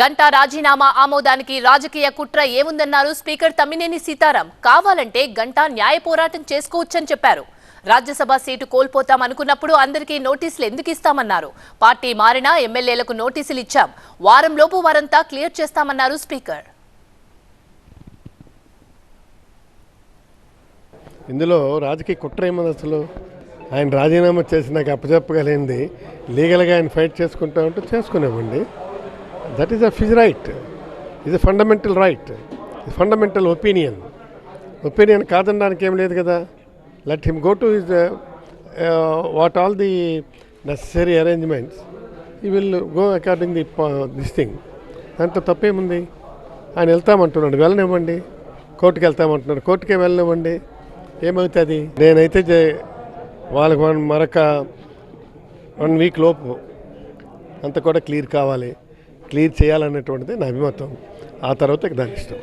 గంటా రాజీనామా ఆమోదానికి రాజకీయ కుట్ర ఏముందన్నారు స్పీకర్ తమ్మినేని సీతారాం? కావాలంటే గంటా న్యాయ పోరాటం చేసుకోవచ్చని చెప్పారు. రాజ్యసభ సీటు కోల్పోతాం అనుకున్నప్పుడు అందరికీ నోటీసులు ఎందుకు ఇస్తామన్నారు? పార్టీ మారినా ఎమ్మెల్యేలకు నోటీసులు ఇచ్చాం. వారంలోపు వారంతా క్లియర్ చేస్తామన్నారు స్పీకర్. ఇందులో రాజకీయ కుట్ర ఏమది అసలు? ఆయన రాజీనామా చేసి నాకు అప్పచెప్పగలిగింది లీగల్గా ఆయన ఫైట్ చేసుకుంటా ఉంటే చేసుకునేవ్వండి. That is a Fizz right ఇది fundamental right fundamental opinion opinion కాదనడానికి ఏం లేదు కదా. Let him go to is what all the necessary arrangements he will go according the this thing దాంట్లో తప్పేముంది? ఆయన వెళ్తామంటున్నాడు. వెళ్ళనివ్వండి. కోర్టుకి వెళ్తామంటున్నాడు. కోర్టుకే వెళ్ళనివ్వండి. ఏమవుతుంది? నేనైతే వాళ్ళకి వన్ మరొక వన్ వీక్ లోపు అంత కూడా క్లియర్ కావాలి. క్లియర్ చేయాలన్నటువంటిది నా అభిమతం. ఆ తర్వాత దాని ఇష్టం.